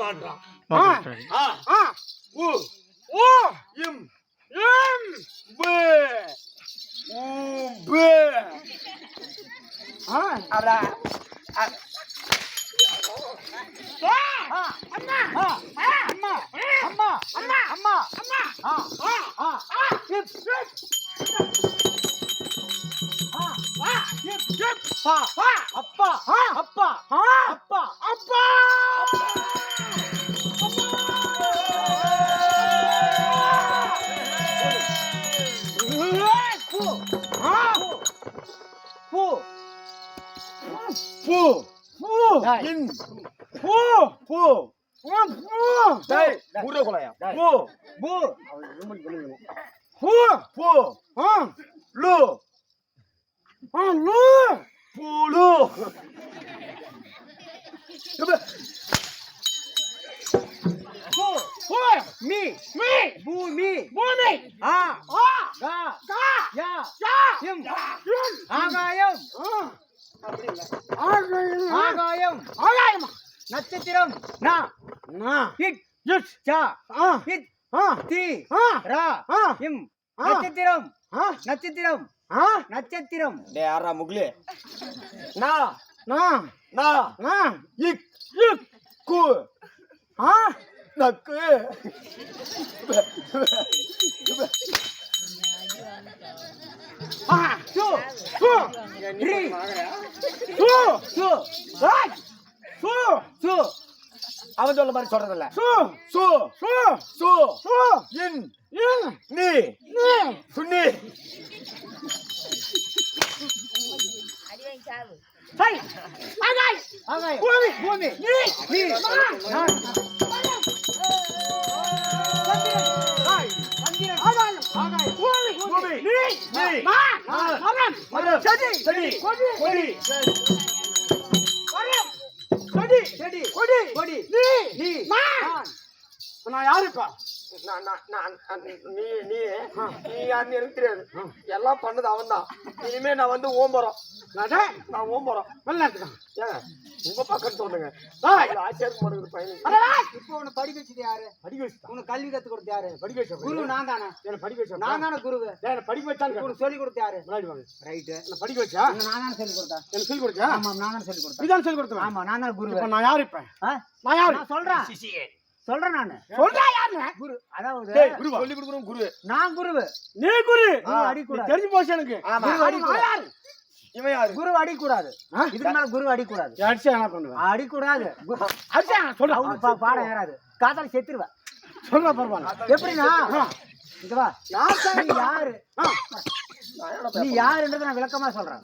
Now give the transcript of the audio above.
மாட்டான் ஓகே ஆ ஆ உ ஓ இம் எம் பே பே ஆ அடா பூ பூ இன் பூ பூ டேய் ஊர கொலையா பூ பூ பூ பூ ஆ லு ஆ லூ பூலு பூ பூ மீ மீ பூமி பூமி ஆ ஆ கா கா யா யா ஆகாயம் இல்ல ஆகாயம். ஆகாயம்? நட்சத்திரம். நா. நா. ஹிட் இட் சா ஆ. ஹிட் ஆ. தி. ஆ. ரா. ஆ. இம். நட்சத்திரம். ஆ. நட்சத்திரம். ஆ. நட்சத்திரம். டேய் யாரா முக்லி? நா. நா. நா. நா. இக். இக். கு. ஆ. நக்கு. ஆ. சு. சு. ரி சு சு ராய் சு சு. அவன் சொல்ல மாதிரி சொல்றதில்ல. சு சு சு சு. சு இன் இன் நீ. நீ. சுன்னி. ஹை ஆகாய் ஆகாய் பூமி. பூமி. நீ. நீ. நான். ஆகாய் பூமி. நீ நீ. நான் நான். மரம். மரம். செடி செடி. கொடி. கொடி. மரம். செடி செடி. கொடி. கொடி. நீ நீ. நான். நான் யாருப்பா? நான் நான் நான் நான் நீ நீ. நீ யாருன்னு எனக்கு தெரியாது. எல்லாம் பண்ணது அவன் தான் இனிமே நான் வந்து ஓம்பரம் நான் நான் ஓம்பரம் வெளிநாட்டுக்கு ஏங்க உங்க பக்கம் சொல்லுங்க. டேய். ஆச்சரியம் பண்ணுறது பையன். இப்போ உன்னை படிக்க வச்சது யாரு? படிக்க வச்சுட்டான் உனக்கு கல்வி கத்து கொடுத்து யாரு? படிக்க வச்சா குரு நான் தானே. என்ன படிக்க வச்சா நான் தானே குரு படிக்க வச்சான்னு உனக்கு சொல்லி கொடுத்து யாரு? முன்னாடி வாங்க. ரைட்டு என்ன படிக்க வச்சா? நான் தானே சொல்லி கொடுத்தேன். எனக்கு சொல்லி கொடுத்தியா ஆமா நான் தானே சொல்லி கொடுத்தேன். நீதான் சொல்லி கொடுத்தா ஆமா நான் தான் குரு இப்ப நான் யாரு இப்ப? ஆ? நான் யாரு? நான் சொல்றேன். சொல்றேன் நானு. சொல்றா யாரு? குரு அதாவது குரு சொல்லி கொடுக்குறோம் குரு நான் குருவு. நீ குரு. அடிக்கூடாது. தெரிஞ்சு போச்சு எனக்கு. குரு? இவன் யாரு? குரு அடிக்கூடாது? இதுக்கு மேல குரு அடிக்கூடாது. அடிச்சா என்ன பண்ணுவேன் அடிக்கூடாது. அடிச்சா சொல்லு. அவனுக்கு பா- பாடம் ஏறாது. காத்தால செத்துருவேன் சொல்ல பரவாயில்ல. எப்படின்னா இங்க வா. யார் நீ யாருன்றதை நான் விளக்கமா சொல்றேன்.